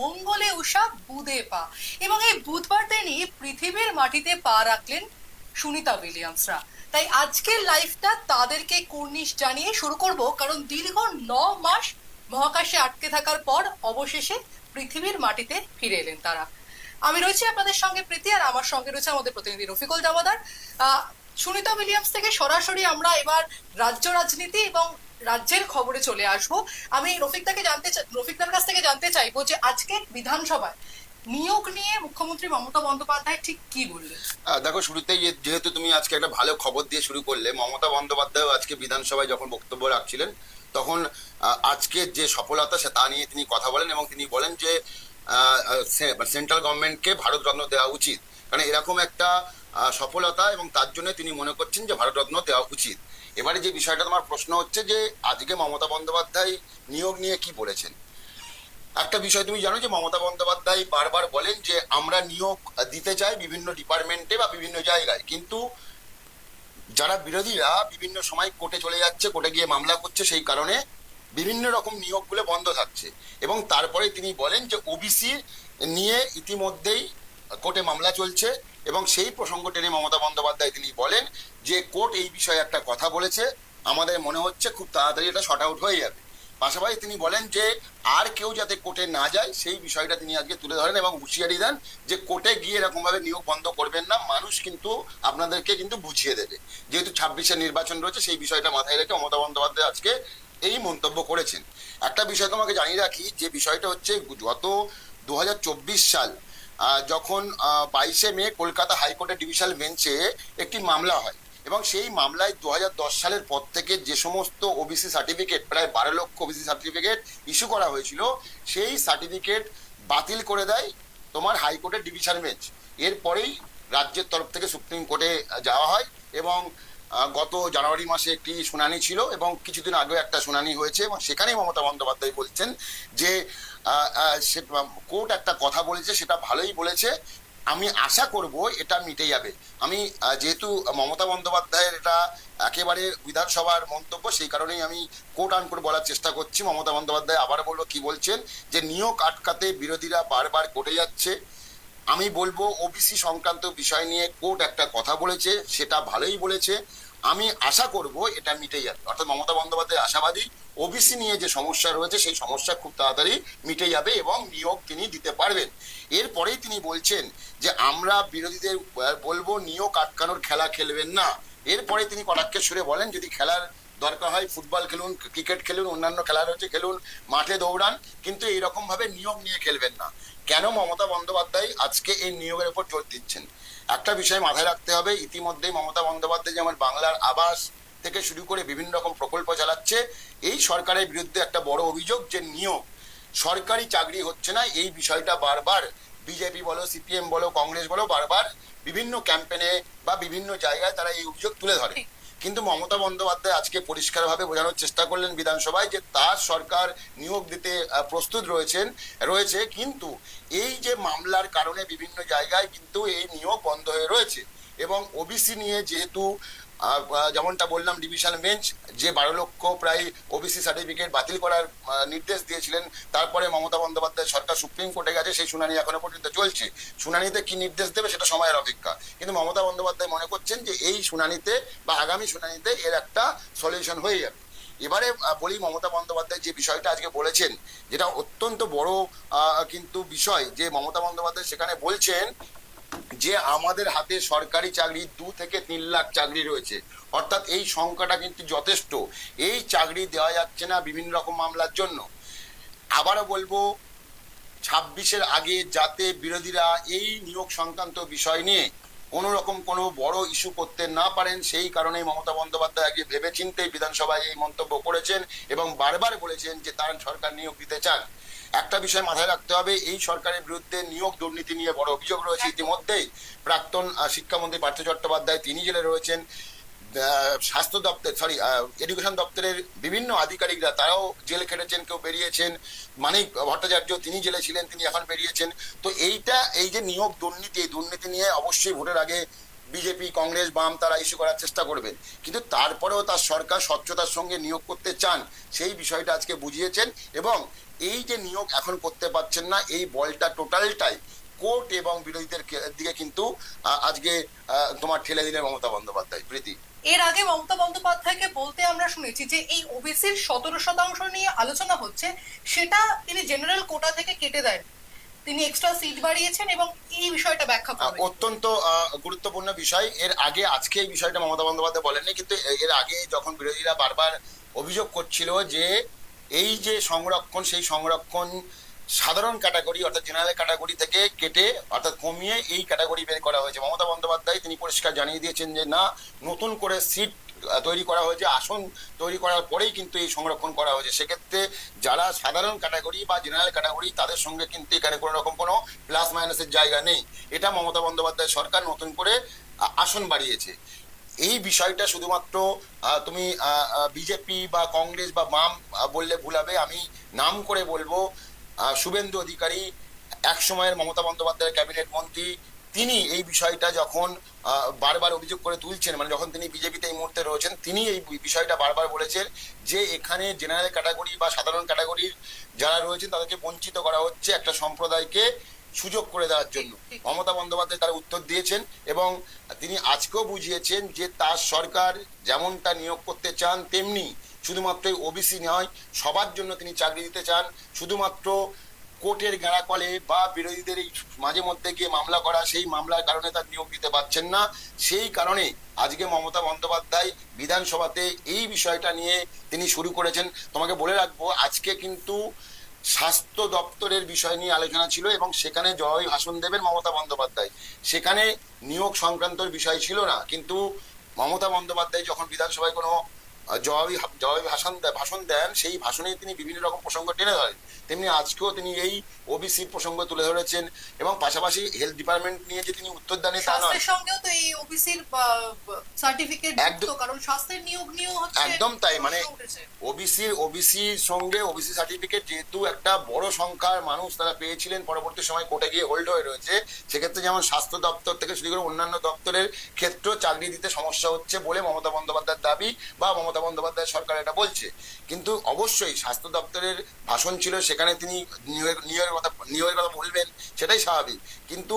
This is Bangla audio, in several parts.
মঙ্গলে উষা বুধে পা। এবং এই বুধবার দিনই পৃথিবীর মাটিতে পা রাখলেন সুনিতা উইলিয়ামসরা। তাই আজকের লাইফটা তাদেরকে কুর্নিশ জানিয়ে শুরু করব, কারণ দীর্ঘ ন মাস মহাকাশে আটকে থাকার পর অবশেষে পৃথিবীর মাটিতে ফিরে এলেন তারা। আমি রয়েছি আপনাদের সঙ্গে প্রীতি, আর আমার সঙ্গে রয়েছে আমাদের প্রতিনিধি রফিকুল জামাদার। সুনিতা উইলিয়ামস থেকে সরাসরি আমরা এবার রাজ্য রাজনীতি এবং রাজ্যের খবরে চলে আসব। আমি রফিকদাকে জানতে রফিকদার কাছ থেকে জানতে চাইব যে আজকে বিধানসভায় নিয়োগ নিয়ে মুখ্যমন্ত্রী মমতা বন্দ্যোপাধ্যায় ঠিক কি বললেন? দেখো, শুরুতেই যেহেতু তুমি আজকে একটা ভালো খবর দিয়ে শুরু করলে, মমতা বন্দ্যোপাধ্যায় আজকে বিধানসভায় যখন বক্তব্য রাখছিলেন, তখন আজকের যে সফলতা সে তা নিয়ে তিনি কথা বলেন এবং তিনি বলেন যে সেন্ট্রাল গভর্নমেন্টকে ভারতরত্ন দেওয়া উচিত। কারণ এরকম একটা সফলতা এবং তার জন্য তিনি মনে করছেন যে ভারতরত্ন দেওয়া উচিত। এবারে যে বিষয়টা তোমার প্রশ্ন হচ্ছে যে, আজকে মমতা বন্দ্যোপাধ্যায় নিয়োগ নিয়ে কি বলেছেন? একটা বিষয় তুমি জানো যে, মমতা বন্দ্যোপাধ্যায় বারবার বলেন যে, আমরা নিয়োগ দিতে চাই বিভিন্ন ডিপার্টমেন্টে বা বিভিন্ন জায়গায়। কিন্তু যারা বিরোধীরা বিভিন্ন সময় কোর্টে চলে যাচ্ছে, কোর্টে গিয়ে মামলা করছে, সেই কারণে বিভিন্ন রকম নিয়োগগুলো বন্ধ থাকছে। এবং তারপরে তিনি বলেন যে, ওবিসি নিয়ে ইতিমধ্যেই কোর্টে মামলা চলছে। এবং সেই প্রসঙ্গ টেনে মমতা বন্দ্যোপাধ্যায় তিনি বলেন যে, কোর্ট এই বিষয়ে একটা কথা বলেছে। আমাদের মনে হচ্ছে খুব তাড়াতাড়ি এটা শর্ট আউট হয়ে যাবে। পাশাপাশি তিনি বলেন যে, আর কেউ যাতে কোর্টে না যায়, সেই বিষয়টা তিনি আজকে তুলে ধরেন এবং হুঁশিয়ারি দেন যে, কোর্টে গিয়ে এরকমভাবে নিয়োগ বন্ধ করবেন না। মানুষ কিন্তু আপনাদেরকে কিন্তু বুঝিয়ে দেবে। যেহেতু ছাব্বিশের নির্বাচন রয়েছে, সেই বিষয়টা মাথায় রেখে মমতা বন্দ্যোপাধ্যায় আজকে এই মন্তব্য করেছেন। একটা বিষয় তোমাকে জানিয়ে রাখি, যে বিষয়টা হচ্ছে গত দু হাজার চব্বিশ সাল যখন বাইশে মে কলকাতা হাইকোর্টের ডিভিশনাল বেঞ্চে একটি মামলা হয় এবং সেই মামলায় দু হাজার দশ সালের পর থেকে যে সমস্ত ওবিসি সার্টিফিকেট, প্রায় বারো লক্ষ ওবিসি সার্টিফিকেট ইস্যু করা হয়েছিল, সেই সার্টিফিকেট বাতিল করে দেয় তোমার হাইকোর্টের ডিভিশন বেঞ্চ। এরপরেই রাজ্যের তরফ থেকে সুপ্রিম কোর্টে যাওয়া হয় এবং গত জানুয়ারি মাসে একটি শুনানি ছিল এবং কিছুদিন আগেও একটা শুনানি হয়েছে এবং সেখানেই মমতা বন্দ্যোপাধ্যায় বলছেন যে সে কোর্ট একটা কথা বলেছে, সেটা ভালোই বলেছে। আমি আশা করব এটা মিটে যাবে। আমি যেহেতু মমতা বন্দ্যোপাধ্যায়ের এটা একেবারে বিধানসভার মন্তব্য, সেই কারণেই আমি কোট আন করে বলার চেষ্টা করছি। মমতা বন্দ্যোপাধ্যায় আবার বলল, কি বলছেন? যে নিয়োগ আটকাতে বিরোধীরা বারবার কোর্টে যাচ্ছে। আমি বলব, ওবিসি সংক্রান্ত বিষয় নিয়ে কোর্ট একটা কথা বলেছে, সেটা ভালোই বলেছে। আমি আশা করব এটা মিটে যাবে। অর্থাৎ মমতা বন্দ্যোপাধ্যায় আশাবাদী ওবিসি নিয়ে যে সমস্যা রয়েছে, সেই সমস্যা খুব তাড়াতাড়ি মিটে যাবে এবং নিয়োগ তিনি দিতে পারবেন। এরপরেই তিনি বলছেন যে, আমরা বিরোধীদের বলব নিয়োগ আটকানোর খেলা খেলবেন না। এরপরে তিনি কটাক্ষের সুরে বলেন, যদি খেলার দরকার হয়, ফুটবল খেলুন, ক্রিকেট খেলুন, অন্যান্য খেলা রয়েছে খেলুন, মাঠে দৌড়ান, কিন্তু এইরকম ভাবে নিয়ম নিয়ে খেলবেন না। কেন মমতা বন্দ্যোপাধ্যায় আজকে এই নিয়োগের উপর জোর দিচ্ছেন? একটা বিষয় মাথায় রাখতে হবে ইতিমধ্যে মমতা বন্দ্যোপাধ্যায় যেমন বাংলার আবাস থেকে শুরু করে বিভিন্ন রকম প্রকল্প চালাচ্ছে, এই সরকারের বিরুদ্ধে একটা বড় অভিযোগ যে নিয়োগ, সরকারি চাকরি হচ্ছে না, এই বিষয়টা বারবার বিজেপি বলো, সিপিএম বলো, কংগ্রেস বলো, বারবার বিভিন্ন ক্যাম্পেনে বা বিভিন্ন জায়গায় তারা এই অভিযোগ তুলে ধরে। কিন্তু মমতা বন্দ্যোপাধ্যায় আজকে পরিষ্কারভাবে বোঝানোর চেষ্টা করলেন বিধানসভায় যে তার সরকার নিয়োগ দিতে প্রস্তুত রয়েছেন, রয়েছে, কিন্তু এই যে মামলার কারণে বিভিন্ন জায়গায় কিন্তু এই নিয়োগ বন্ধ হয়ে রয়েছে। এবং ওবিসি নিয়ে যেহেতু যেমনটা বললাম ডিভিশন বেঞ্চ যে বারো লক্ষ প্রায় ওবিসি সার্টিফিকেট বাতিল করার নির্দেশ দিয়েছিলেন, তারপরে মমতা বন্দ্যোপাধ্যায় সরকার সুপ্রিম কোর্টে গেছে, সেই শুনানি এখনও পর্যন্ত চলছে। শুনানিতে কি নির্দেশ দেবে সেটা সময়ের অপেক্ষা। কিন্তু মমতা বন্দ্যোপাধ্যায় মনে করছেন যে এই শুনানিতে বা আগামী শুনানিতে এর একটা সলিউশন হয়ে যাবে। এবারে বলি মমতা বন্দ্যোপাধ্যায় যে বিষয়টা আজকে বলেছেন, যেটা অত্যন্ত বড় কিন্তু বিষয় যে মমতা বন্দ্যোপাধ্যায় সেখানে বলছেন যে আমাদের হাতে সরকারি চাকরি, দু থেকে তিন লাখ চাকরি রয়েছে। অর্থাৎ এই সংখ্যাটা কিন্তু যথেষ্ট। এই চাকরি দেওয়া যাচ্ছে না বিভিন্ন রকম মামলার জন্য। আবারও বলব, ছাব্বিশের আগে যাতে বিরোধীরা এই নিয়োগ সংক্রান্ত বিষয় নিয়ে কোনো রকম কোনো বড় ইস্যু করতে না পারেন, সেই কারণেই মমতা বন্দ্যোপাধ্যায় আগে ভেবে ভেবেচিন্তেই বিধানসভায় এই মন্তব্য করেছেন এবং বারবার বলেছেন যে তার সরকার নিয়োগ দিতে চান। একটা বিষয় মাথায় রাখতে হবে, এই সরকারের বিরুদ্ধে নিয়োগ দুর্নীতি নিয়ে বড় অভিযোগ রয়েছে। ইতিমধ্যেই প্রাক্তন শিক্ষামন্ত্রী পার্থ চট্টোপাধ্যায় তিনি জেলে রয়েছেন। স্বাস্থ্য দপ্তর সরি এডুকেশন দপ্তরের বিভিন্ন আধিকারিকরা, তারাও জেল খেটেছেন, কেউ বেরিয়েছেন, মানিক ভট্টাচার্য তিনি জেলে ছিলেন, তিনি এখন বেরিয়েছেন। তো এইটা, এই যে নিয়োগ দুর্নীতি, এই দুর্নীতি নিয়ে অবশ্যই ভোটের আগে বিজেপি, কংগ্রেস, বাম, তারা ইস্যু করার চেষ্টা করবেন। কিন্তু তারপরেও তার সরকার স্বচ্ছতার সঙ্গে নিয়োগ করতে চান, সেই বিষয়টা আজকে বুঝিয়েছেন এবং এই যে নিয়োগ এখন করতে পারছেন না, এই বলটা টোটালটাই কোর্ট এবং বিরোধীদের দিকে কিন্তু আজকে তোমার ঠেলে দিলেন মমতা বন্দ্যোপাধ্যায়। প্রীতি। এর আগে মমতা বন্দ্যোপাধ্যায়কে বলতে আমরা শুনেছি যে এই ওবিসির সতেরো শতাংশ নিয়ে আলোচনা হচ্ছে, সেটা তিনি জেনারেল কোটা থেকে কেটে দেন। তিনি এক্সট্রা সিট বাড়িয়েছেন এবং এই বিষয়টা ব্যাখ্যা করবেন অত্যন্ত গুরুত্বপূর্ণ বিষয়। এর আগে, আজকে এই বিষয়টা মমতা বন্দ্যোপাধ্যায় বলেননি, কিন্তু এর আগে যখন বিরোধীরা বারবার অভিযোগ করছিল যে এই যে সংরক্ষণ, সেই সংরক্ষণ সাধারণ ক্যাটাগরি অর্থাৎ জেনারেল ক্যাটাগরি থেকে কেটে, অর্থাৎ কমিয়ে এই ক্যাটাগরি বের করা হয়েছে। মমতা বন্দ্যোপাধ্যায় তিনি পরিষ্কার জানিয়ে দিয়েছেন যে, না, নতুন করে সিট তৈরি করা হয়েছে, আসন তৈরি করার পরেই কিন্তু এই সংরক্ষণ করা হয়েছে। সেক্ষেত্রে যারা সাধারণ ক্যাটাগরি বা জেনারেল ক্যাটাগরি তাদের সঙ্গে কিন্তু এখানে কোনো রকম কোনো প্লাস মাইনাসের জায়গা নেই। এটা মমতা বন্দ্যোপাধ্যায় সরকার নতুন করে আসন বাড়িয়েছে। এই বিষয়টা শুধুমাত্র তুমি বিজেপি বা কংগ্রেস বা বাম বললে ভুলাবে আমি নাম করে বলব শুভেন্দু অধিকারী, এক সময়ের মমতা বন্দ্যোপাধ্যায়ের ক্যাবিনেট মন্ত্রী, তিনি এই বিষয়টা যখন বারবার অভিযোগ করে তুলছেন মানে যখন তিনি বিজেপিতে এই মুহূর্তে রয়েছেন, তিনি এই বিষয়টা বারবার বলেছেন যে এখানে জেনারেল ক্যাটাগরি বা সাধারণ ক্যাটাগরির যারা রয়েছেন, তাদেরকে বঞ্চিত করা হচ্ছে একটা সম্প্রদায়কে সুযোগ করে দেওয়ার জন্য। মমতা বন্দ্যোপাধ্যায় তারা উত্তর দিয়েছেন এবং তিনি আজকেও বুঝিয়েছেন যে তার সরকার যেমনটা নিয়োগ করতে চান, তেমনি শুধুমাত্র ওবিসি নয়, সবার জন্য তিনি চাকরি দিতে চান। শুধুমাত্র কোর্টের গেঁড়াকলে বা বিরোধীদের এই মাঝে মধ্যে গিয়ে মামলা করা, সেই মামলার কারণে তার নিয়োগ দিতে পারছেন না। সেই কারণে আজকে মমতা বন্দ্যোপাধ্যায় বিধানসভাতে এই বিষয়টা নিয়ে তিনি শুরু করেছেন। তোমাকে বলে রাখব, আজকে কিন্তু স্বাস্থ্য দপ্তরের বিষয় নিয়ে আলোচনা ছিল এবং সেখানে জয় ভাষণ দেবেন মমতা বন্দ্যোপাধ্যায়। সেখানে নিয়োগ সংক্রান্ত বিষয় ছিল না, কিন্তু মমতা বন্দ্যোপাধ্যায় যখন বিধানসভায় কোনো জবাবি জবাবি ভাষণ ভাষণ দেন সেই ভাষণে তিনি বিভিন্ন রকম প্রসঙ্গ টেনে ধরেন। তেমনি আজকেও তিনি এই ওবিসির প্রসঙ্গ তুলে ধরেছেন এবং পাশাপাশি হেলথ ডিপার্টমেন্ট নিয়ে যে তিনি উত্তর দেন তা নয়। সঙ্গেও তো এই ওবিসির সার্টিফিকেট একদম- কারণ স্বাস্থ্যের নিয়োগ নিয়েও হচ্ছে একদম তাই, মানে- ওবিসির ওবিসির সঙ্গে ওবিসি সার্টিফিকেট যেহেতু একটা বড় সংখ্যার মানুষ তারা পেয়েছিলেন পরবর্তী সময় কোর্টে গিয়ে হোল্ড হয়ে রয়েছে সেক্ষেত্রে যেমন স্বাস্থ্য দপ্তর থেকে শুরু করে অন্যান্য দপ্তরের ক্ষেত্রেও চাকরি দিতে সমস্যা হচ্ছে বলে মমতা বন্দ্যোপাধ্যায়ের দাবি বা মমতা বন্দ্যোপাধ্যায় সরকার এটা বলছে। কিন্তু অবশ্যই স্বাস্থ্য দপ্তরের ভাষণ ছিল, সেখানে তিনি নিয়োগের কথা নিয়োগের কথা বলবেন, সেটাই স্বাভাবিক। কিন্তু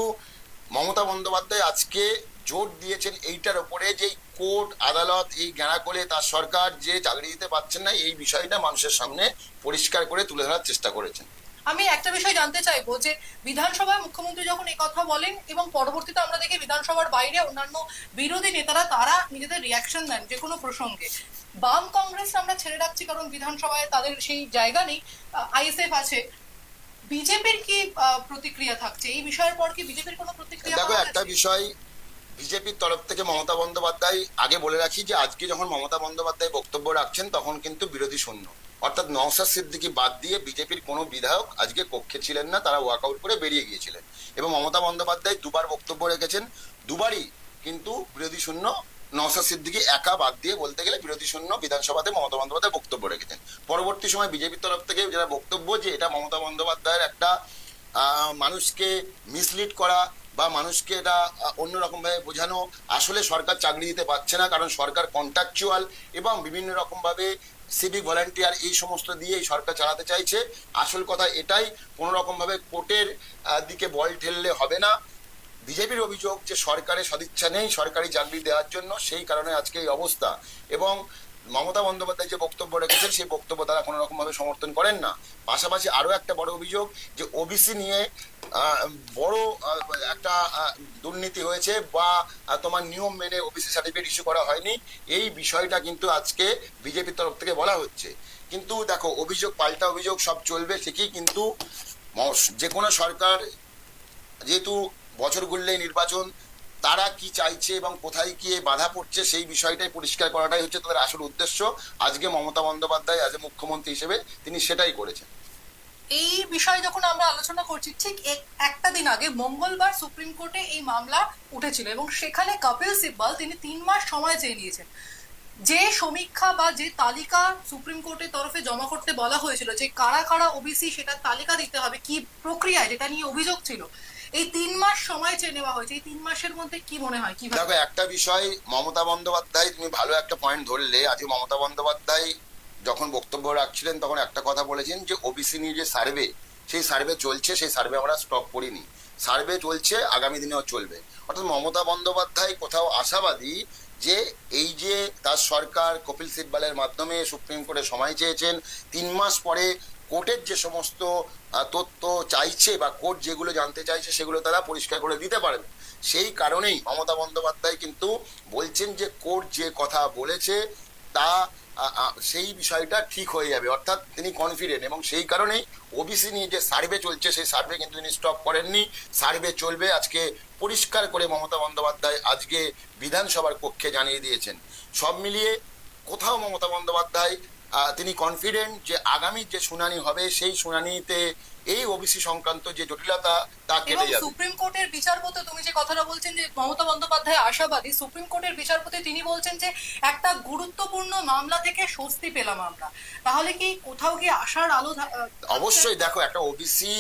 মমতা বন্দ্যোপাধ্যায় আজকে জোর দিয়েছেন এইটার উপরে যে কোর্ট, আদালত, এই গেঁড়াকলে তার সরকার যে চাকরি দিতে পারছেন না, এই বিষয়টা মানুষের সামনে পরিষ্কার করে তুলে ধরার চেষ্টা করেছেন। আমি একটা বিষয় জানতে চাইব যে বিধানসভায় মুখ্যমন্ত্রী যখন এই কথা বলেন এবং পরবর্তীতে আমরা দেখি বিধানসভার বাইরে অন্যান্য বিরোধী নেতারা তারা নিজেদের রিয়াকশন দেন যে কোনো প্রসঙ্গে। বাম কংগ্রেস আমরা ছেড়ে রাখছি কারণ বিধানসভায় তাদের সেই জায়গা নেই। আইএসএফ আছে। বিজেপির কি প্রতিক্রিয়া থাকছে? এই বিষয়ের পর কি বিজেপির কোনো প্রতিক্রিয়া দেখো একটা বিষয় বিজেপির তরফ থেকে মমতা বন্দ্যোপাধ্যায় আগে বলে রাখি যে আজকে যখন মমতা বন্দ্যোপাধ্যায় বক্তব্য রাখছেন তখন কিন্তু বিরোধী শূন্য। অর্থাৎ নওসাদ সিদ্দিকি বাদ দিয়ে বিজেপির কোনো বিধায়ক আজকে কক্ষে ছিলেন না তারা ওয়াকআউট করে বেরিয়ে গিয়েছিলেন। এবং মমতা বন্দ্যোপাধ্যায় দুবার বক্তব্য রেখেছেন দুবারই কিন্তু বিরোধী শূন্য নওসাদ সিদ্দিকি একা বাদ দিয়ে বলতে গেলে বিরোধী শূন্য বিধানসভাতে মমতা বন্দ্যোপাধ্যায় বক্তব্য রেখেছেন। পরবর্তী সময় বিজেপির তরফ থেকে যারা বক্তব্য যে এটা মমতা বন্দ্যোপাধ্যায়ের একটা মানুষকে মিসলিড করা বা মানুষকে এটা আহ, অন্যরকম বোঝানো আসলে সরকার চাকরি দিতে পারছে না কারণ সরকার কন্ট্রাকচুয়াল এবং বিভিন্ন রকম ভাবে সিভিক ভলান্টিয়ার এই সমস্ত দিয়ে এই সরকার চালাতে চাইছে। আসল কথা এটাই কোনো রকম ভাবে কোর্টের দিকে বল ঠেললে হবে না। বিজেপির অভিযোগ যে সরকারের সদিচ্ছা নেই, সরকারি চাকরি দেওয়ার জন্য, সেই কারণে আজকে এই অবস্থা। এবং মমতা বন্দ্যোপাধ্যায় যে বক্তব্য রেখেছেন, সেই বক্তব্য তারা কোনো রকমভাবে সমর্থন করেন না। পাশাপাশি আরও একটা বড় অভিযোগ যে ওবিসি নিয়ে বড় একটা দুর্নীতি হয়েছে বা তোমার নিয়ম মেনে ওবিসি সার্টিফিকেট ইস্যু করা হয়নি, এই বিষয়টা কিন্তু আজকে বিজেপির তরফ থেকে বলা হচ্ছে। কিন্তু দেখো, অভিযোগ, পাল্টা অভিযোগ সব চলবে ঠিকই, কিন্তু যে কোনো সরকার যেহেতু বছর ঘুরলেই নির্বাচন তারা কি চাইছে এবং কোথায় গিয়ে বাধা পড়ছে সেই বিষয়টাই পরিষ্কার করাটাই হচ্ছে তাদের আসল উদ্দেশ্য। আজকে মমতা বন্দ্যোপাধ্যায় আজ মুখ্যমন্ত্রী হিসেবে তিনি সেটাই করেছেন। এই বিষয়ে যখন আমরা আলোচনা করছি, ঠিক এক- একটা দিন আগে মঙ্গলবার সুপ্রিম কোর্টে এই মামলা উঠেছিল এবং সেখানে কপিল সিব্বল তিনি তিন মাস সময় চেয়ে নিয়েছেন। যে সমীক্ষা বা যে তালিকা সুপ্রিম কোর্টের তরফে জমা করতে বলা হয়েছিল যে কারা কারা ওবিসি সেটা তালিকা দিতে হবে, কি প্রক্রিয়ায়, যেটা নিয়ে অভিযোগ ছিল এই তিন মাস সময় চেয়ে নেওয়া হয়েছে। এই তিন মাসের মধ্যে কি মনে হয়? কি দেখো, একটা বিষয়, মমতা বন্দ্যোপাধ্যায়, তুমি ভালো একটা পয়েন্ট ধরলে। আজকে মমতা বন্দ্যোপাধ্যায় যখন বক্তব্য রাখছিলেন, তখন একটা কথা বলেছেন যে ওবিসি নিয়ে যে সার্ভে সেই সার্ভে চলছে, সেই সার্ভে আমরা স্টপ করিনি। সার্ভে চলছে, আগামী দিনেও চলবে। অর্থাৎ মমতা বন্দ্যোপাধ্যায় কোথাও আশাবাদী যে, এই যে তার সরকার কপিল সিব্বালের মাধ্যমে সুপ্রিম কোর্টে সময় চেয়েছেন, তিন মাস পরে কোর্টের যে সমস্ত তথ্য চাইছে বা কোর্ট যেগুলো জানতে চাইছে সেগুলো তারা পরিষ্কার করে দিতে পারবে সেই কারণেই মমতা বন্দ্যোপাধ্যায় কিন্তু বলছেন যে কোর্ট যে কথা বলেছে তা সেই বিষয়টা ঠিক হয়ে যাবে। অর্থাৎ তিনি কনফিডেন্ট এবং সেই কারণেই ওবিসি নিয়ে যে সার্ভে চলছে, সেই সার্ভে কিন্তু তিনি স্টপ করেননি। সার্ভে চলবে আজকে পরিষ্কার করে মমতা বন্দ্যোপাধ্যায় আজকে বিধানসভার পক্ষে জানিয়ে দিয়েছেন। সব মিলিয়ে কোথাও মমতা বন্দ্যোপাধ্যায় তিনি কনফিডেন্ট যে আগামী যে শুনানি হবে সেই শুনানিতে এই ওবিসি সংক্রান্ত যে জটিলতা তা কেটে যাবে। সুপ্রিম কোর্টের বিচারপতি তুমি যে কথাটা বলছেন যে মমতা বন্দ্যোপাধ্যায় আশাবাদী সুপ্রিম কোর্টের বিচারপতি তিনি বলছেন যে একটা গুরুত্বপূর্ণ মামলা থেকে স্বস্তি পেলাম আমরা। তাহলে কি কোথাও গিয়ে আশার আলো অবশ্যই দেখো একটা ওবিসি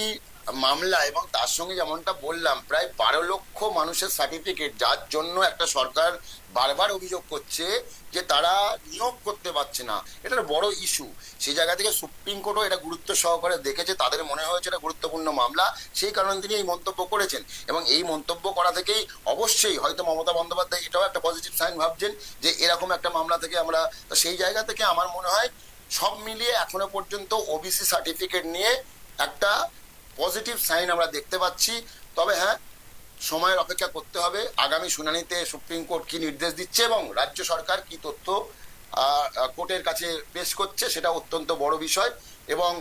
মামলা এবং তার সঙ্গে যেমনটা বললাম, প্রায় বারো লক্ষ মানুষের সার্টিফিকেট যার জন্য একটা সরকার বারবার অভিযোগ করছে যে তারা নিয়োগ করতে পারছে না। এটা বড় ইস্যু সেই জায়গা থেকে সুপ্রিম কোর্টও এটা গুরুত্ব সহকারে দেখেছে, তাদের মনে হয়েছে এটা গুরুত্বপূর্ণ মামলা, সেই কারণে তিনি এই মন্তব্য করেছেন। এবং এই মন্তব্য করা থেকেই অবশ্যই হয়তো মমতা বন্দ্যোপাধ্যায় এটাও একটা পজিটিভ সাইন ভাবছেন যে এরকম একটা মামলা থেকে আমরা সেই জায়গা থেকে আমার মনে হয় সব মিলিয়ে এখনও পর্যন্ত ওবিসি সার্টিফিকেট নিয়ে একটা পজিটিভ সাইন আমরা দেখতে পাচ্ছি। তবে হ্যাঁ সময়ের অপেক্ষা করতে হবে। আগামী শুনানিতে সুপ্রিম কোর্ট কি নির্দেশ দিচ্ছে এবং রাজ্য সরকার কি তথ্য কোর্টের কাছে পেশ করছে সেটা অত্যন্ত বড় বিষয় এবং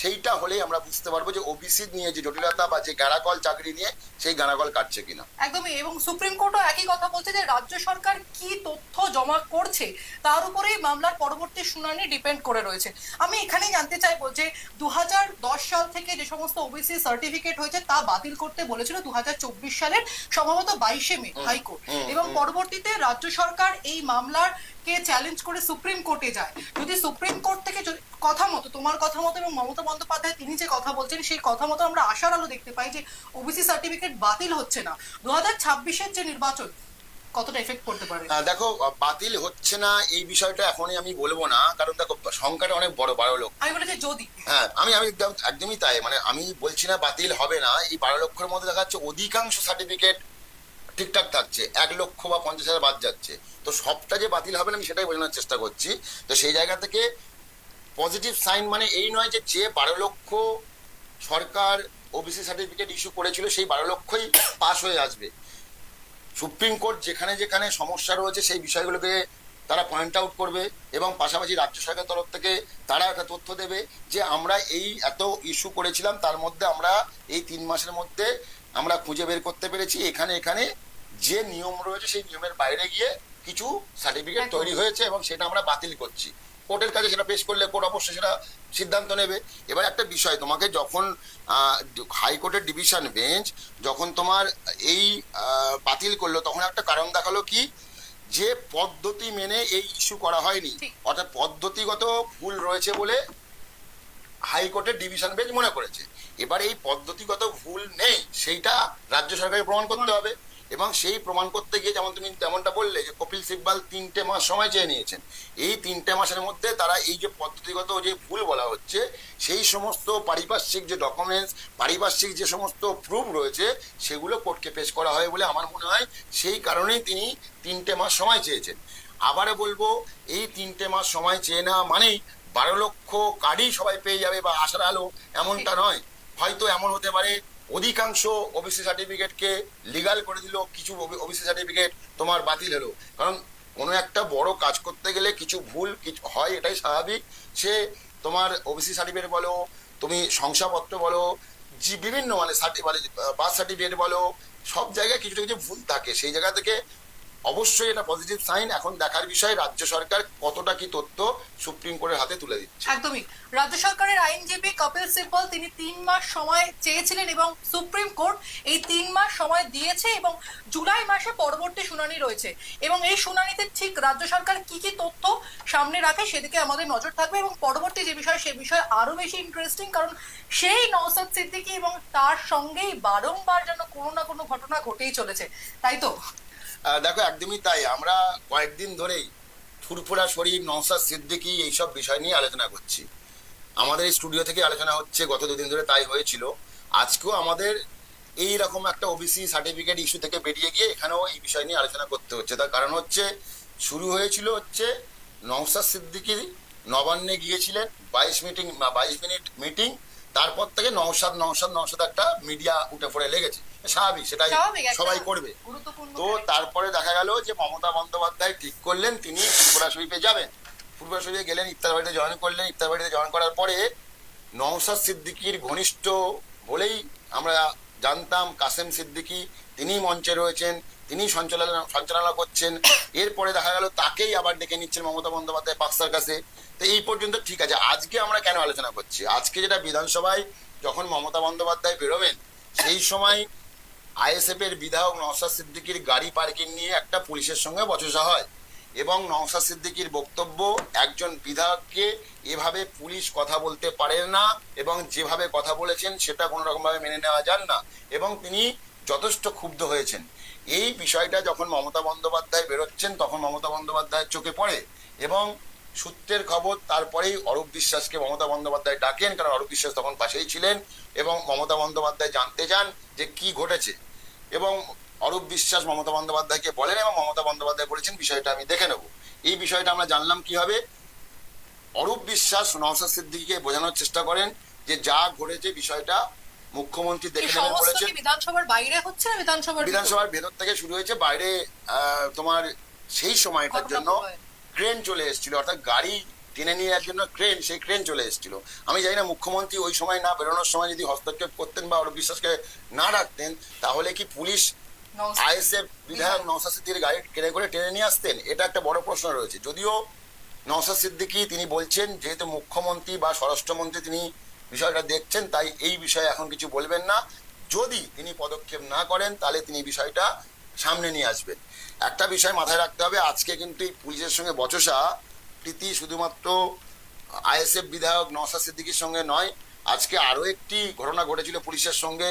সেইটা হলেই আমরা বুঝতে পারব যে ওবিসি নিয়ে যে জটিলতা বা যে গারাকল চাকরি নিয়ে সেই গারাকল কাটছে কিনা। একদমই এবং সুপ্রিম কোর্টও একই কথা বলছে যে রাজ্য সরকার কি তথ্য জমা করছে তার উপরেই মামলার পরবর্তী শুনানি ডিপেন্ড করে রয়েছে। আমি এখানেই জানতে চাইব যে দু হাজার দশ সাল থেকে যে সমস্ত ওবিসি সার্টিফিকেট হয়েছে তা বাতিল করতে বলেছিল দু হাজার চব্বিশ সালের সম্ভবত বাইশে মে হাইকোর্ট। এবং পরবর্তীতে রাজ্য সরকার এই মামলার কে চ্যালেঞ্জ করে সুপ্রিম কোর্টে যায়। যদি সুপ্রিম কোর্ট থেকে যদি- কথা মতো তোমার কথা মতো এবং মমতা বন্দ্যোপাধ্যায় তিনি যে কথা বলছেন সেই কথা মতো আমরা আশার আলো দেখতে পাই যে ওবিসি সার্টিফিকেট বাতিল হচ্ছে না। দু হাজার ছাব্বিশের যে নির্বাচন কতটা এফেক্ট করতে পারে? দেখো বাতিল হচ্ছে না এই বিষয়টা এখনই আমি বলব না কারণ দেখো সংখ্যাটা অনেক বড় বারো লক্ষ। আমি বলেছি যদি। হ্যাঁ আমি আমি একদম একদমই তাই। মানে আমি বলছি না বাতিল হবে না এই বারো লক্ষের মধ্যে দেখা যাচ্ছে অধিকাংশ সার্টিফিকেট ঠিকঠাক থাকছে, এক লক্ষ বা পঞ্চাশ হাজার বাদ যাচ্ছে। তো সবটা যে বাতিল হবে না, আমি সেটাই বোঝানোর চেষ্টা করছি। তো সেই জায়গা থেকে পজিটিভ সাইন মানে এই নয় যে যে বারো লক্ষ সরকার ওবিসি সার্টিফিকেট ইস্যু করেছিল, সেই বারো লক্ষই পাস হয়ে আসবে। সুপ্রিম কোর্ট যেখানে যেখানে সমস্যা রয়েছে, সেই বিষয়গুলোকে তারা পয়েন্ট আউট করবে এবং পাশাপাশি রাজ্য সরকারের তরফ থেকে তারা একটা তথ্য দেবে যে আমরা এই এত ইস্যু করেছিলাম, তার মধ্যে আমরা এই তিন মাসের মধ্যে আমরা খুঁজে বের করতে পেরেছি এখানে এখানে যে নিয়ম রয়েছে সেই নিয়মের বাইরে গিয়ে কিছু সার্টিফিকেট তৈরি হয়েছে এবং সেটা আমরা বাতিল করছি। কোর্টের কাছে সেটা পেশ করলে কোর্ট অবশ্যই সেটা সিদ্ধান্ত নেবে। এবার একটা বিষয় তোমাকে যখন হাইকোর্টের ডিভিশন বেঞ্চ যখন তোমার এই বাতিল করল তখন একটা কারণ দেখাল কি? যে পদ্ধতি মেনে এই ইস্যু করা হয়নি। অর্থাৎ পদ্ধতিগত ভুল রয়েছে বলে হাইকোর্টের ডিভিশন বেঞ্চ মনে করেছে। এবার এই পদ্ধতিগত ভুল নেই সেইটা রাজ্য সরকারকে প্রমাণ করতে হবে এবং সেই প্রমাণ করতে গিয়ে যেমন তুমি তেমনটা বললে যে কপিল সিব্বাল তিনটে মাস সময় চেয়ে নিয়েছেন। এই তিনটে মাসের মধ্যে তারা এই যে পদ্ধতিগত যে ভুল বলা হচ্ছে সেই সমস্ত পারিপার্শ্বিক যে ডকুমেন্টস পারিপার্শ্বিক যে সমস্ত প্রুফ রয়েছে সেগুলো কোর্টকে পেশ করা হয় বলে আমার মনে হয় সেই কারণেই তিনি তিনটে মাস সময় চেয়েছেন। আবারও বলব এই তিনটে মাস সময় চেয়ে নেওয়া মানেই বারো লক্ষ কার্ডই সবাই পেয়ে যাবে বা আশার আলো এমনটা নয়। হয়তো এমন হতে পারে, অধিকাংশ ওবিসি সার্টিফিকেটকে লিগাল করে দিল, কিছু ওবিসি সার্টিফিকেট তোমার বাতিল হলো। কারণ কোনো একটা বড় কাজ করতে গেলে কিছু ভুল কিছু হয়, এটাই স্বাভাবিক। সে তোমার ওবিসি সার্টিফিকেট বলো, তুমি শংসাপত্র বলো, যে বিভিন্ন মানে সার্টি মানে বার্থ সার্টিফিকেট বলো, সব জায়গায় কিছু কিছু ভুল থাকে। সেই জায়গা থেকে অবশ্যই এটা পজিটিভ সাইন এখন দেখার বিষয়, রাজ্য সরকার কতটা কি তথ্য সুপ্রিম কোর্টের হাতে তুলে দিচ্ছে। একদমই। রাজ্য সরকারের আইনজীবী কপিল সিব্বল, তিনি তিন মাস সময় চেয়েছিলেন এবং সুপ্রিম কোর্ট এই তিন মাস সময় দিয়েছে এবং জুলাই মাসে পরবর্তী শুনানি রয়েছে। এবং এই শুনানিতে ঠিক রাজ্য সরকার কি কি তথ্য সামনে রাখে সেদিকে আমাদের নজর থাকবে এবং পরবর্তী যে বিষয়, সে বিষয়ে আরও বেশি ইন্টারেস্টিং কারণ সেই নওসাদ সিদ্দিকী এবং তার সঙ্গেই বারংবার যেন কোনো না কোনো ঘটনা ঘটেই চলেছে। তাই তো? দেখো, একদমই তাই। আমরা কয়েকদিন ধরেই ফুরফুরা শরীফ নওসাদ সিদ্দিকি এইসব বিষয় নিয়ে আলোচনা করছি। আমাদের এই স্টুডিও থেকে আলোচনা হচ্ছে, গত দুদিন ধরে তাই হয়েছিল। আজকেও আমাদের এই রকম একটা ওবিসি সার্টিফিকেট ইস্যু থেকে বেরিয়ে গিয়ে এখানেও এই বিষয় নিয়ে আলোচনা করতে হচ্ছে। তার কারণ হচ্ছে, শুরু হয়েছিল হচ্ছে নওসাদ সিদ্দিকি নবান্নে গিয়েছিলেন, বাইশ মিটিং, বাইশ মিনিট মিটিং তারপর থেকে নওশাদ নওশাদ নওশাদ একটা মিডিয়া উঠে পড়ে লেগেছে। স্বাভাবিক সেটাই সবাই করবে। তো তারপরে দেখা গেল যে মমতা বন্দ্যোপাধ্যায় ঠিক করলেন তিনি ত্রিপুরা শরীফে যাবেন। ত্রিপুরা শরীফে গেলেন ইফতার বাড়িতে জয়েন করলেন। ইফতার বাড়িতে জয়েন করার পরে নওশাদ সিদ্দিকির ঘনিষ্ঠ বলেই আমরা জানতাম কাসেম সিদ্দিকি তিনি মঞ্চে রয়েছেন তিনি সঞ্চালনা সঞ্চালনা করছেন। এরপরে দেখা গেল তাকেই আবার ডেকে নিচ্ছেন মমতা বন্দ্যোপাধ্যায় পাকসার কাছে তো এই পর্যন্ত ঠিক আছে। আজকে আমরা কেন আলোচনা করছি? আজকে যেটা বিধানসভায় যখন মমতা বন্দ্যোপাধ্যায় বেরোবেন, সেই সময় আইএসএফ এর বিধায়ক নওশাদ সিদ্দিকির গাড়ি পার্কিং নিয়ে একটা পুলিশের সঙ্গে বচসা হয়। এবং নওশাদ সিদ্দিকির বক্তব্য, একজন বিধায়ককে এভাবে পুলিশ কথা বলতে পারে না এবং যেভাবে কথা বলেছেন সেটা কোনো রকমভাবে মেনে নেওয়া যান না এবং তিনি যথেষ্ট ক্ষুব্ধ হয়েছেন। এই বিষয়টা যখন মমতা বন্দ্যোপাধ্যায় বেরোচ্ছেন, তখন মমতা বন্দ্যোপাধ্যায়ের চোখে পড়ে এবং সূত্রের খবর, তারপরেই অরূপ বিশ্বাসকে মমতা বন্দ্যোপাধ্যায় ডাকেন, কারণ অরূপ বিশ্বাস তখন পাশেই ছিলেন এবং মমতা বন্দ্যোপাধ্যায় জানতে চান যে কি ঘটেছে। এবং অরূপ বিশ্বাস মমতা বন্দ্যোপাধ্যায়কে বলেন এবং মমতা বন্দ্যোপাধ্যায় বলেছেন বিষয়টা আমি দেখে নেব। এই বিষয়টা আমরা জানলাম কীভাবে অরূপ বিশ্বাস নওশাদ সিদ্দিকীকে বোঝানোর চেষ্টা করেন যে যা ঘটেছে বিষয়টা মুখ্যমন্ত্রী দেখে নেবেন বলেছেন। বিধানসভার বাইরে হচ্ছে না বিধানসভার বিধানসভার ভেতর থেকে শুরু হয়েছে বাইরে তোমার সেই সময়টার জন্য। ক্রেন চলে এসেছিল অর্থাৎ গাড়ি টেনে নিয়ে যাওয়ার জন্য ক্রেন সেই ক্রেন চলে এসেছিল। আমি জানি না মুখ্যমন্ত্রী ওই সময় না বেরোনোর সময় যদি হস্তক্ষেপ করতেন বা অরূপ বিশ্বাসকে না রাখতেন তাহলে কি পুলিশ আইএসএফ বিধায়ক নওশাদ সিদ্দিকির গাড়ি টেনে করে টেনে নিয়ে আসতেন এটা একটা বড় প্রশ্ন রয়েছে। যদিও নওশাদ সিদ্দিকি তিনি বলছেন যেহেতু মুখ্যমন্ত্রী বা স্বরাষ্ট্রমন্ত্রী তিনি বিষয়টা দেখছেন তাই এই বিষয়ে এখন কিছু বলবেন না। যদি তিনি পদক্ষেপ না করেন তাহলে তিনি বিষয়টা সামনে নিয়ে আসবেন। একটা বিষয় মাথায় রাখতে হবে আজকে কিন্তু এই পুলিশের সঙ্গে বচসা প্রীতি শুধুমাত্র আইএসএফ বিধায়ক নওশাদ সিদ্দিকির সঙ্গে নয় আজকে আরও একটি ঘটনা ঘটেছিল পুলিশের সঙ্গে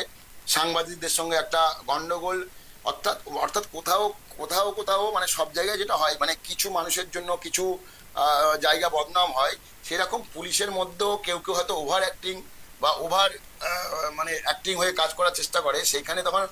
সাংবাদিকদের সঙ্গে একটা গন্ডগোল অর্থাৎ অর্থাৎ কোথাও কোথাও কোথাও মানে সব জায়গায় যেটা হয় মানে কিছু মানুষের জন্য কিছু জায়গা বদনাম হয় সেরকম পুলিশের মধ্যেও কেউ কেউ হয়তো ওভার অ্যাক্টিং বা ওভার মানে অ্যাক্টিং হয়ে কাজ করার চেষ্টা করে। সেইখানে তখন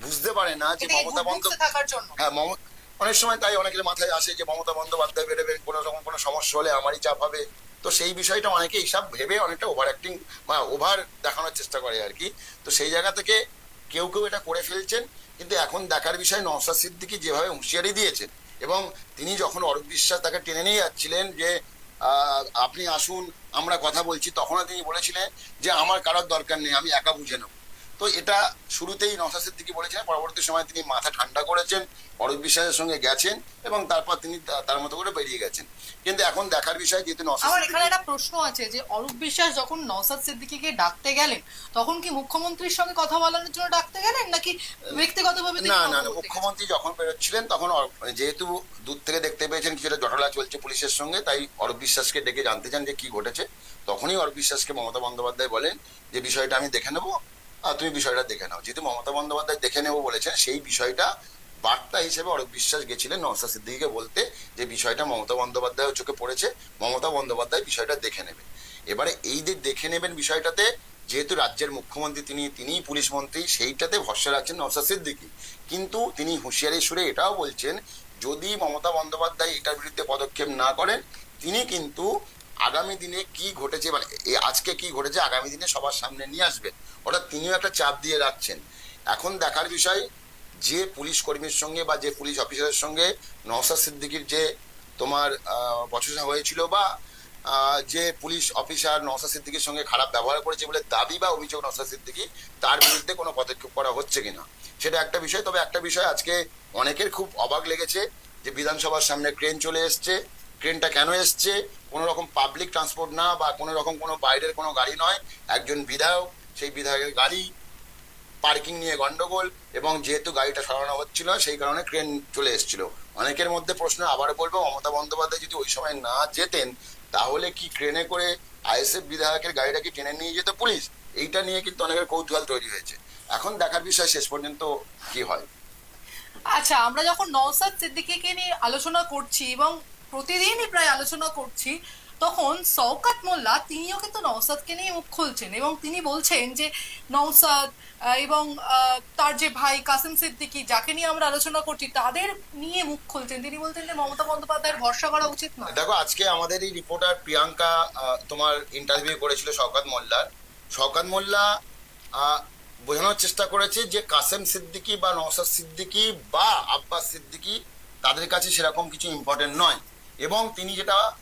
বুঝতে পারে না যে মমতা বন্দ্যোপাধ্যায় হ্যাঁ মম- অনেক সময় তাই অনেকের মাথায় আসে যে মমতা বন্দ্যোপাধ্যায় বেরোবেন কোনো রকম কোনো সমস্যা হলে আমারই চাপ হবে। তো সেই বিষয়টা অনেকে এইসব ভেবে অনেকটা ওভার অ্যাক্টিং বা ওভার দেখানোর চেষ্টা করে আর কি। তো সেই জায়গা থেকে কেউ কেউ এটা করে ফেলছেন। কিন্তু এখন দেখার বিষয় নওসাদ সিদ্দিকি যেভাবে হুঁশিয়ারি দিয়েছেন, এবং তিনি যখন অরূপ বিশ্বাস তাকে টেনে নিয়ে যাচ্ছিলেন যে আপনি আসুন, আমরা কথা বলছি তখনও তিনি বলেছিলেন যে, আমার কারোর দরকার নেই, আমি একা বুঝে নেব। তো এটা শুরুতেই নওশাদ সিদ্দিকি বলেছিলেন পরবর্তী সময় তিনি মাথা ঠান্ডা করেছেন অরূপ বিশ্বাসের সঙ্গে গেছেন এবং তারপর তিনি তার মতো করে বেরিয়ে গেছেন। কিন্তু এখন দেখার বিষয় যেহেতু নওশাদ আমার এখানে একটা প্রশ্ন আছে যে অরূপ বিশ্বাস যখন নওসাদ সিদ্দিকীকে ডাকতে গেলেন তখন কি মুখ্যমন্ত্রীর সঙ্গে কথা বলানোর জন্য ডাকতে গেলেন নাকি ব্যক্তিগতভাবে না না না মুখ্যমন্ত্রী যখন বেরোচ্ছিলেন তখন মানে যেহেতু দূর থেকে দেখতে পেয়েছেন কিছুটা জটলা চলছে পুলিশের সঙ্গে তাই অরূপ বিশ্বাসকে ডেকে জানতে চান যে কি ঘটেছে তখনই অরূপ বিশ্বাসকে মমতা বন্দ্যোপাধ্যায় বলেন যে বিষয়টা আমি দেখে নেব তুমি বিষয়টা দেখে নাও। যেহেতু মমতা বন্দ্যোপাধ্যায় দেখে নেব বলেছেন, সেই বিষয়টা বার্তা হিসেবে অরূপ বিশ্বাস গেছিলেন নওশাদ সিদ্দিকীকে বলতে যে বিষয়টা মমতা বন্দ্যোপাধ্যায়ের চোখে পড়েছে, মমতা বন্দ্যোপাধ্যায় বিষয়টা দেখে নেবেন এবারে এই যে দেখে নেবেন বিষয়টাতে, যেহেতু রাজ্যের মুখ্যমন্ত্রী তিনি, তিনিই পুলিশ মন্ত্রী, সেইটাতে ভরসা রাখছেন নওশাদ সিদ্দিকী। কিন্তু তিনি হুঁশিয়ারি সুরে এটাও বলছেন, যদি মমতা বন্দ্যোপাধ্যায় এটার বিরুদ্ধে পদক্ষেপ না করেন, তিনি কিন্তু আগামী দিনে কি ঘটেছে মানে আজকে কি ঘটেছে, আগামী দিনে সবার সামনে নিয়ে আসবেন অর্থাৎ তিনিও একটা চাপ দিয়ে রাখছেন। এখন দেখার বিষয়, যে পুলিশ কর্মীর সঙ্গে বা যে পুলিশ অফিসারের সঙ্গে নওশাদ সিদ্দিকির যে তোমার বচসা হয়েছিল বা যে পুলিশ অফিসার নওশাদ সিদ্দিকির সঙ্গে খারাপ ব্যবহার করেছে বলে দাবি বা অভিযোগ নওশাদ সিদ্দিকি, তার বিরুদ্ধে কোনো পদক্ষেপ করা হচ্ছে কিনা, সেটা একটা বিষয়। তবে একটা বিষয় আজকে অনেকের খুব অবাক লেগেছে যে বিধানসভার সামনে ক্রেন চলে এসছে ট্রেনটা কেন এসছে? কোনো রকম পাবলিক ট্রান্সপোর্ট না বা কোনো রকম কোনো বাইরের কোনো গাড়ি নয়। একজন বিধায়ক, সেই বিধায়কের গাড়ি পার্কিং নিয়ে গন্ডগোল এবং যেহেতু গাড়িটা সরানো হচ্ছিল, সেই কারণে ক্রেন চলে এসেছিল। অনেকের মধ্যে প্রশ্ন, আবার বলব, মমতা বন্দ্যোপাধ্যায় যদি ওই সময় না যেতেন, তাহলে কি ট্রেনে করে আইএসএফ বিধায়কের গাড়িটা কি টেনে নিয়ে যেত পুলিশ? এইটা নিয়ে কিন্তু অনেকের কৌতূহল তৈরি হয়েছে। এখন দেখার বিষয় শেষ পর্যন্ত কি হয়? আচ্ছা আমরা যখন নওসাদ সিদ্দিকীকে নিয়ে আলোচনা করছি এবং প্রতিদিনই প্রায় আলোচনা করছি, তখন শওকাত মোল্লা তিনিও কিন্তু নওসাদকে নিয়ে মুখ খুলছেন এবং তিনি বলছেন যে নওসাদ এবং তার যে ভাই কাসিম সিদ্দিকী, যাকে নিয়ে আমরা আলোচনা করছি, তাদের নিয়ে মুখ খুলছেন। তিনি বলছেন যে মমতা বন্দ্যোপাধ্যায়ের ভরসা করা উচিত নয়। দেখো, আজকে আমাদের এই রিপোর্টার প্রিয়াঙ্কা তোমার ইন্টারভিউ করেছিল শওকাত মোল্লার। শওকাত মোল্লা বোঝানোর চেষ্টা করেছে যে কাসেম সিদ্দিকী বা নওসাদ সিদ্দিকী বা আব্বাস সিদ্দিকী তাদের কাছে সেরকম কিছু ইম্পর্টেন্ট নয়। এবং তিনি যেটা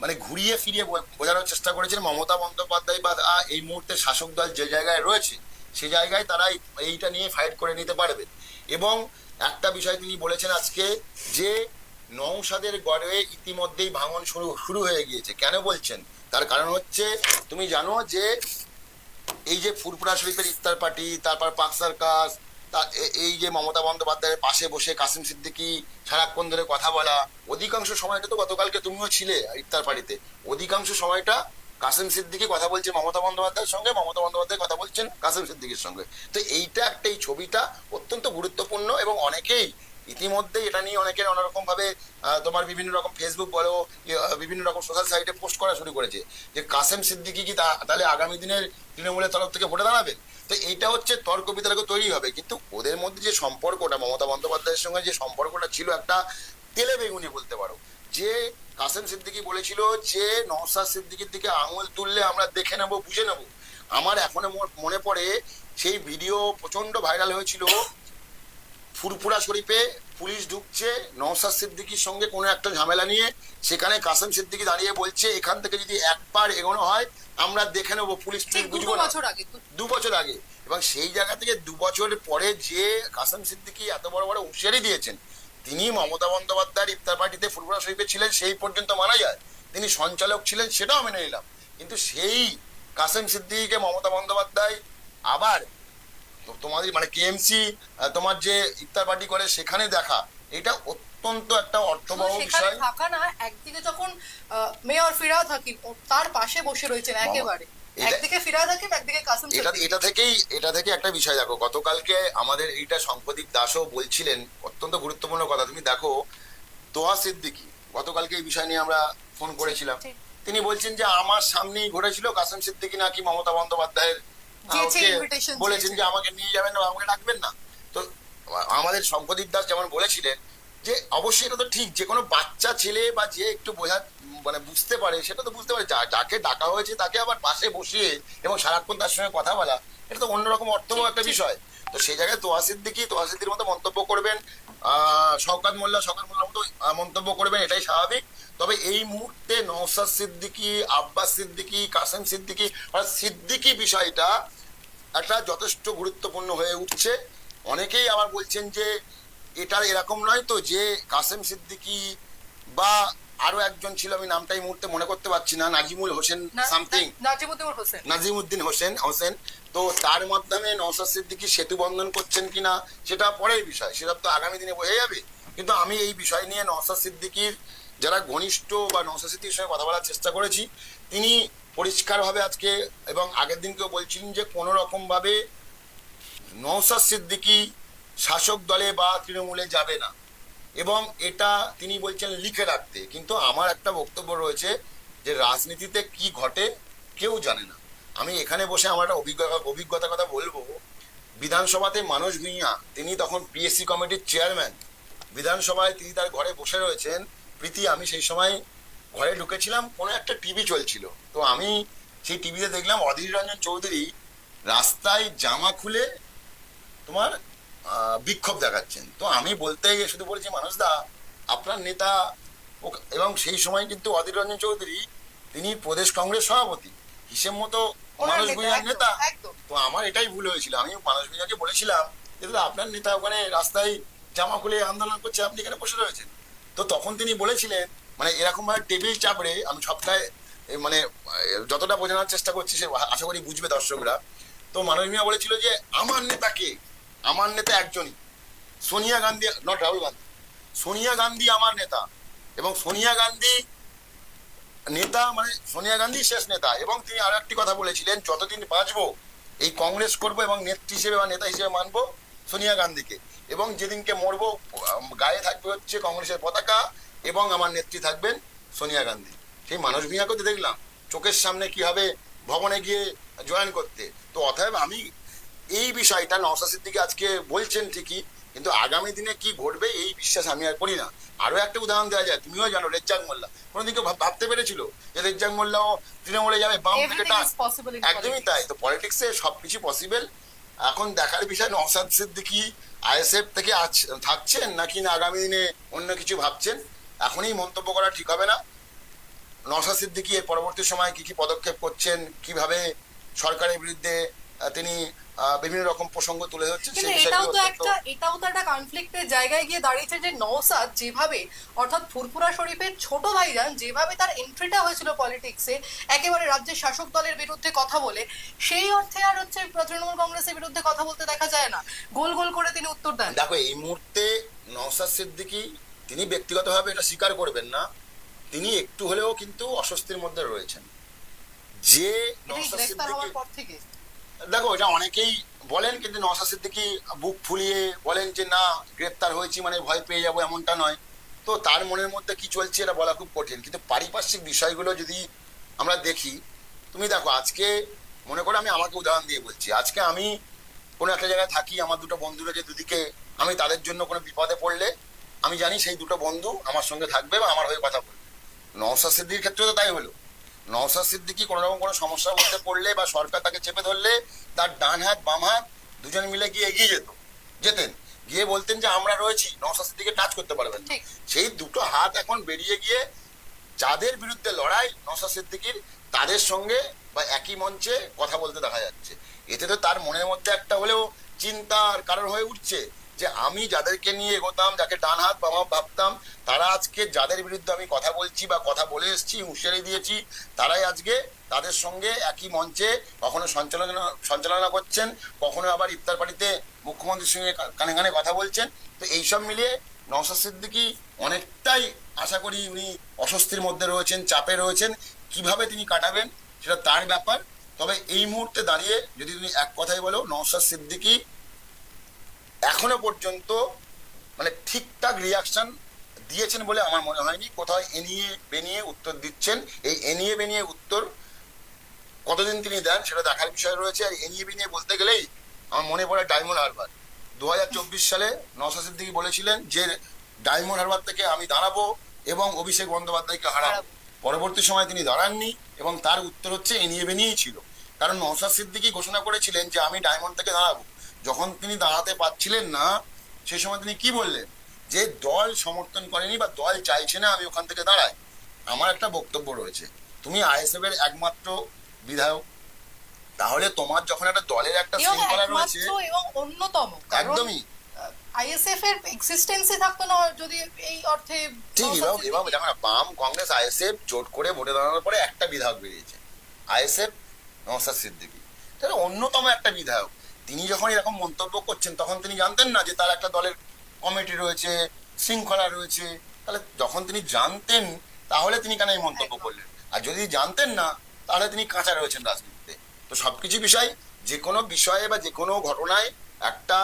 মানে ঘুরিয়ে ফিরিয়ে বোঝানোর চেষ্টা করেছেন মমতা বন্দ্যোপাধ্যায় বা এই মুহূর্তে শাসক দল যে জায়গায় রয়েছে, সে জায়গায় তারা এই- এইটা নিয়ে ফাইট করে নিতে পারবে। এবং একটা বিষয় তিনি বলেছেন আজকে যে নৌসাদের গড়ে ইতিমধ্যেই ভাঙন শুরু শুরু হয়ে গিয়েছে। কেন বলছেন? তার কারণ হচ্ছে, তুমি জানো যে এই যে ফুরপুরা শরীফের ইফতার পার্টি, তারপর পাক সার্কাস এই যে মমতা বন্দ্যোপাধ্যায়ের পাশে বসে কাসিম সিদ্দিকি সারাক্ষণ ধরে কথা বলা, অধিকাংশ সময়টা তো গতকালকে তুমিও ছিলে ইফতার পার্টিতে, অধিকাংশ সময়টা কাসিম সিদ্দিকি কথা বলছে মমতা বন্দ্যোপাধ্যায়ের সঙ্গে, মমতা বন্দ্যোপাধ্যায় কথা বলছেন কাসিম সিদ্দিকির সঙ্গে। তো এইটা একটা, এই ছবিটা অত্যন্ত গুরুত্বপূর্ণ এবং অনেকেই ইতিমধ্যে এটা নিয়ে অনেকের অন্যরকম ভাবে তোমার বিভিন্ন রকম ফেসবুক বলো ইয়ে, বিভিন্ন রকম সোশ্যাল সাইটে পোস্ট করা শুরু করেছে। যে কাসেম সিদ্দিকি কি তাহলে আগামী দিনের তৃণমূলের তরফ থেকে ভোটে দাঁড়াবে? তো এইটা হচ্ছে তর্ক বিতর্ক তৈরি হবে। কিন্তু ওদের মধ্যে যে সম্পর্কটা মমতা বন্দ্যোপাধ্যায়ের সঙ্গে যে সম্পর্কটা ছিল একটা তেলে বেগুনি বলতে পারো। যে কাসেম সিদ্দিকি বলেছিল যে নওসাদ সিদ্দিকীর দিকে আঙুল তুললে আমরা দেখে নেব বুঝে নেব। আমার এখনও মনে পড়ে সেই ভিডিও প্রচণ্ড ভাইরাল হয়েছিল ফুরপুরা শরীফে পুলিশ ঢুকছে নওসাদ সিদ্দিকির সঙ্গে কোনো একটা ঝামেলা নিয়ে সেখানে কাসেম সিদ্দিকি দাঁড়িয়ে বলছে এখান থেকে যদি এক পার এগোনো হয় আমরা দেখে নেব পুলিশ বুঝব না। বছর আগে দু বছর আগে। এবং সেই জায়গা থেকে দু বছর পরে যে কাসেম সিদ্দিকি এত বড় বড় হুঁশিয়ারি দিয়েছেন তিনি মমতা বন্দ্যোপাধ্যায়ের ইফতার পার্টিতে ফুরফুরা শরীফে ছিলেন সেই পর্যন্ত মানা যায়। তিনি সঞ্চালক ছিলেন সেটাও মেনে নিলাম। কিন্তু সেই কাসেম সিদ্দিকিকে মমতা বন্দ্যোপাধ্যায় আবার তোমাদের মানে কেএমসি তোমার যে ইফতার পার্টি করে সেখানে দেখা এটা অত্যন্ত একটা অর্থবহ বিষয়। থাকা না একদিকে যখন মেয়র ফিরাদ হাকিম তার পাশে বসে রয়েছেন একেবারে। এটা- একদিকে ফিরাদ হাকিম একদিকে কাসিম এটা এটা থেকেই এটা থেকে একটা বিষয় দেখো গতকালকে আমাদের এইটা শঙ্কদীপ দাসও বলছিলেন অত্যন্ত গুরুত্বপূর্ণ কথা তুমি দেখো তোহা সিদ্দিকি গতকালকে এই বিষয় নিয়ে আমরা ফোন করেছিলাম। তিনি বলছেন যে আমার সামনেই ঘটেছিল কাসেম সিদ্দিকি নাকি মমতা বন্দ্যোপাধ্যায়ের invitation বলেছেন যে আমাকে নিয়ে যাবেন না আমাকে ডাকবেন না। তো আমাদের শঙ্কদীপ দাস যেমন বলেছিলেন যে অবশ্যই এটা তো ঠিক যে কোনো বাচ্চা ছেলে বা যে একটু বোঝা মানে বুঝতে পারে সেটা তো বুঝতে পারে। যাকে ডাকা হয়েছে তাকে আবার পাশে বসিয়ে এবং সারাক্ষণ তার সঙ্গে কথা বলা এটা তো অন্যরকম অর্থবহ একটা বিষয়। তো সেই জায়গায় তোয়া সিদ্দিকি তোয়া মতো মন্তব্য করবেন শওকাত মোল্লা, শওকাত মোল্লার মতো মন্তব্য করবেন, এটাই স্বাভাবিক। তবে এই মুহূর্তে নওসাদ সিদ্দিকি, আব্বাস সিদ্দিকি, কাসেম সিদ্দিকি অর্থাৎ সিদ্দিকি বিষয়টা একটা যথেষ্ট গুরুত্বপূর্ণ হয়ে উঠছে। অনেকেই আবার বলছেন যে এটা এরকম নয় তো যে কাসেম সিদ্দিকি বা আরও একজন ছিল আমি নামটা এই মুহূর্তে মনে করতে পারছি না নাজিমুল হোসেন সামথিং নাজিমুদ্দিন হোসেন। হোসেন তো তার মাধ্যমে নওসাদ সিদ্দিকি সেতু বন্ধন করছেন কিনা সেটা পরের বিষয় সেটা তো আগামী দিনে বোঝা যাবে। কিন্তু আমি এই বিষয় নিয়ে নওসাদ সিদ্দিকির যারা ঘনিষ্ঠ বা নওসাদ সিদ্দিকির সঙ্গে কথা বলার চেষ্টা করেছি তিনি পরিষ্কারভাবে আজকে এবং আগের দিনকেও বলছিলেন যে কোনো রকম ভাবে নওসাদ সিদ্দিকি শাসক দলে বা তৃণমূলে যাবে না। এবং এটা তিনি বলছেন লিখে রাখতে। কিন্তু আমার একটা বক্তব্য রয়েছে যে রাজনীতিতে কি ঘটে কেউ জানে না। আমি এখানে বসে আমার একটা অভিজ্ঞতা অভিজ্ঞতার কথা বলব। বিধানসভাতে মানুষ ভূঁইয়া তিনি তখন পিএসসি কমিটির চেয়ারম্যান বিধানসভায় তিনি তার ঘরে বসে রয়েছেন। প্রীতি, আমি সেই সময় ঘরে ঢুকেছিলাম, কোনো একটা টিভি চলছিল। তো আমি সেই টিভিতে দেখলাম অধীর রঞ্জন চৌধুরী রাস্তায় জামা খুলে তোমার বিক্ষোভ দেখাচ্ছেন। তো আমি বলতে গিয়ে শুধু বলেছি মানুষদা আপনার নেতা এবং সেই সময় কিন্তু অধীর রঞ্জন চৌধুরী তিনি প্রদেশ কংগ্রেস সভাপতি। হিসেব মতো মানুষ ভূঁইয়ার নেতা। তো আমার এটাই ভুল হয়েছিল। আমি মানুষ ভূঁইয়াকে বলেছিলাম যে দাদা আপনার নেতা ওখানে রাস্তায় জামা খুলে আন্দোলন করছে আপনি এখানে বসে রয়েছেন। তো তখন তিনি বলেছিলেন মানে এরকম ভাবে টেবিল চাপড়ে আমি সবটাই মানে যতটা বোঝানোর চেষ্টা করছি সে আশা করি বুঝবে দর্শকরা। তো মাননীয় মিয়া বলেছিল যে আমার নেতা কে আমার নেতা একজনই। সোনিয়া গান্ধী নট রাহুল গান্ধী। সোনিয়া গান্ধী আমার নেতা এবং সোনিয়া গান্ধী নেতা মানে সোনিয়া গান্ধী শেষ নেতা এবং তিনি আর একটি কথা বলেছিলেন, যতদিন বাঁচবো এই কংগ্রেস করব এবং নেত্রী হিসেবে বা নেতা হিসেবে মানবো সোনিয়া গান্ধীকে এবং যেদিনকে মরবো গায়ে থাকবে হচ্ছে কংগ্রেসের পতাকা এবং আমার নেত্রী থাকবেন সোনিয়া গান্ধী। সেই মানুষ ভূঁইয়াকে দেখলাম, চোখের সামনে কীভাবে ভবনে গিয়ে জয়েন করতে। তো অতএব আমি এই বিষয়টা নওশা সিদ্দিকি আজকে বলছেন ঠিকই কিন্তু আগামী দিনে কি ঘটবে এই বিশ্বাস আমি আর করি না। আরও একটা উদাহরণ দেওয়া যায় তুমিও জানো রেজ্জাক মোল্লা। কোনোদিন কেউ ভাব- ভাবতে পেরেছিল যে রেজ্জাক মোল্লাও তৃণমূলে যাবে বাম থেকে টান একদমই তাই তো পলিটিক্সে সবকিছু পসিবল এখন দেখার বিষয় নওসাদ সিদ্দিকি আইএসএফ থেকে থাকছেন নাকি না আগামী দিনে অন্য কিছু ভাবছেন? এখনই মন্তব্য করা ঠিক হবে না। নওসাদ সিদ্দিকি এর পরবর্তী সময় কি কি পদক্ষেপ করছেন কীভাবে সরকারের বিরুদ্ধে তিনি বিভিন্ন রকম প্রসঙ্গ তুলে ধরছেন সেই এটাও তো একটা এটাও তো একটা কনফ্লিক্টের জায়গায় গিয়ে দাঁড়িয়েছে যে নওসাদ যেভাবে অর্থাৎ ফুরফুরা শরীফের ছোট ভাইজান যেভাবে তার এন্ট্রিটা হয়েছিল পলিটিক্সে একেবারে রাজ্যের শাসক দলের বিরুদ্ধে কথা বলে সেই অর্থে আর হচ্ছে তৃণমূল কংগ্রেসের বিরুদ্ধে কথা বলতে দেখা যায় না। গোল গোল করে তিনি উত্তর দেন। দেখো এই মুহূর্তে নওসাদ সিদ্দিকি তিনি ব্যক্তিগতভাবে এটা স্বীকার করবেন না তিনি একটু হলেও কিন্তু অস্বস্তির মধ্যে রয়েছেন। যে নওসাদ সিদ্দিকি দেখো, এটা অনেকেই বলেন, কিন্তু নওশাদ সিদ্দিকি বুক ফুলিয়ে বলেন যে, না, গ্রেপ্তার হয়েছি মানে ভয় পেয়ে যাব, এমনটা নয়। তো তার মনের মধ্যে কি চলছে, এটা বলা খুব কঠিন। কিন্তু পারিপার্শ্বিক বিষয়গুলো যদি আমরা দেখি, তুমি দেখো, আজকে মনে করো আমি আমাকে উদাহরণ দিয়ে বলছি, আজকে আমি কোনো একটা জায়গায় থাকি, আমার দুটো বন্ধুরা যে দুদিকে, আমি তাদের জন্য কোনো বিপদে পড়লে, আমি জানি সেই দুটো বন্ধু আমার সঙ্গে থাকবে বা আমার হয়ে কথা বলবে। নওশাদ সিদ্দিকির ক্ষেত্রে তো তাই হলো। নওশাদ সিদ্দিকি কোনো রকম কোনো সমস্যার মধ্যে পড়লে বা সরকার তাকে চেপে ধরলে তার ডান হাত বাম হাত দুজন মিলে গিয়ে এগিয়ে যেত যেতেন। গিয়ে বলতেন যে আমরা রয়েছি নওশাদ সিদ্দিকে টাচ করতে পারবেন সেই দুটো হাত এখন বেরিয়ে গিয়ে যাদের বিরুদ্ধে লড়াই নওশাদ সিদ্দিকির তাদের সঙ্গে বা একই মঞ্চে কথা বলতে দেখা যাচ্ছে। এতে তো তার মনের মধ্যে একটা হলেও চিন্তার কারণ হয়ে উঠছে। যে আমি যাদেরকে নিয়ে এগোতাম, যাকে ডান হাত হাত ভাবতাম, তারা আজকে যাদের বিরুদ্ধে আমি কথা বলছি বা কথা বলে এসেছি, হুঁশিয়ারি দিয়েছি, তারাই আজকে তাদের সঙ্গে একই মঞ্চে কখনো সঞ্চালনা সঞ্চালনা করছেন, কখনো আবার ইফতার পার্টিতে মুখ্যমন্ত্রীর সঙ্গে কানে কানে কথা বলছেন। তো এইসব মিলিয়ে নওশাদ সিদ্দিকি অনেকটাই আশা করি উনি অস্বস্তির মধ্যে রয়েছেন, চাপে রয়েছেন। কীভাবে তিনি কাটাবেন, সেটা তার ব্যাপার। তবে এই মুহূর্তে দাঁড়িয়ে যদি তুমি এক কথাই বলো, নওশাদ সিদ্দিকি এখনও পর্যন্ত মানে ঠিকঠাক রিয়াকশন দিয়েছেন বলে আমার মনে হয়নি। কোথাও এনিয়ে বেনিয়ে উত্তর দিচ্ছেন? এই এনিয়ে বেনিয়ে উত্তর কতদিন তিনি দেন সেটা দেখার বিষয় রয়েছে। আর এনিয়ে বেনিয়ে বলতে গেলেই আমার মনে পড়ে ডায়মন্ড হারবার। দু হাজার চব্বিশ সালে নওশাদ সিদ্দিকি বলেছিলেন যে ডায়মন্ড হারবার থেকে আমি দাঁড়াবো এবং অভিষেক বন্দ্যোপাধ্যায়কে হারাবো। হারাবো। পরবর্তী সময় তিনি দাঁড়াননি এবং তার উত্তর হচ্ছে এনিয়ে বেনিয়েই ছিল। কারণ নওশাদ সিদ্দিকি ঘোষণা করেছিলেন যে আমি ডায়মন্ড থেকে দাঁড়াবো। যখন তিনি দাঁড়াতে পারছিলেন না সেই সময় তিনি কি বললেন? যে দল সমর্থন করেনি বা দল চাইছে না আমি ওখান থেকে দাঁড়াই। আমার একটা বক্তব্য রয়েছে। তুমি আইএসএফ এর একমাত্র বিধায়ক। তাহলে তোমার যখন একটা দলের একটা শৃঙ্খলা রয়েছে এবং অন্যতম। একদমই। আইএসএফ এর এক্সিস্টেন্সই থাকতো না যদি এই অর্থে ঠিক নওশাদ এবার সিদ্দিকী- এবার দেখো না বাম কংগ্রেস আইএসএফ জোট করে ভোটে দাঁড়ানোর পরে একটা বিধায়ক বেরিয়েছে। আইএসএফ নওশাদ সিদ্দিকী। তাহলে অন্যতম একটা বিধায়ক। তিনি যখন এরকম মন্তব্য করছেন তখন তিনি জানতেন না যে তার একটা দলের কমিটি রয়েছে শৃঙ্খলা রয়েছে। তাহলে যখন তিনি জানতেন তাহলে তিনি কেন এই মন্তব্য করলেন? আর যদি জানতেন না তাহলে তিনি কাঁচা রয়েছেন রাজনীতিতে। তো সবকিছু বিষয় যে কোনো বিষয়ে বা যে কোনো ঘটনায় একটা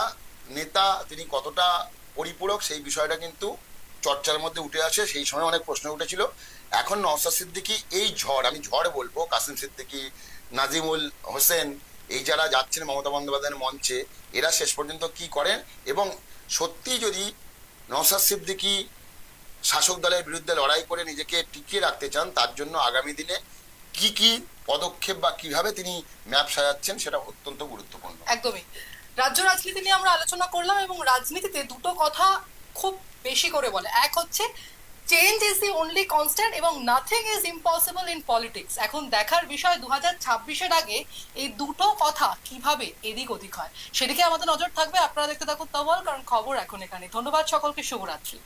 নেতা তিনি কতটা পরিপূরক সেই বিষয়টা কিন্তু চর্চার মধ্যে উঠে আসে। সেই সময় অনেক প্রশ্ন উঠেছিল। এখন নওসাদ সিদ্দিকি এই ঝড় আমি ঝড় বলব কাসিম সিদ্দিকি নাজিমুল হোসেন এই যারা যাচ্ছেন মমতা বন্দ্যোপাধ্যায়ের মঞ্চে, এরা শেষ পর্যন্ত কি করেন? এবং সত্যি যদি নওসাদ সিদ্দিকি শাসক দলের বিরুদ্ধে লড়াই করে নিজেকে টিকিয়ে রাখতে চান, তার জন্য আগামী দিনে কি কি পদক্ষেপ বা কীভাবে তিনি ম্যাপ সাজাচ্ছেন সেটা অত্যন্ত গুরুত্বপূর্ণ। একদমই। রাজ্য রাজনীতি নিয়ে আমরা আলোচনা করলাম এবং রাজনীতিতে দুটো কথা খুব বেশি করে বলে। এক হচ্ছে change is the only constant এবং nothing is impossible in politics এখন দেখার বিষয় দু হাজার ছাব্বিশের আগে এই দুটো কথা কীভাবে এদিক ওদিক হয়, সেদিকে আমাদের নজর থাকবে। আপনারা দেখতে থাকুন তবল, কারণ খবর এখন এখানে। ধন্যবাদ সকলকে, শুভরাত্রি।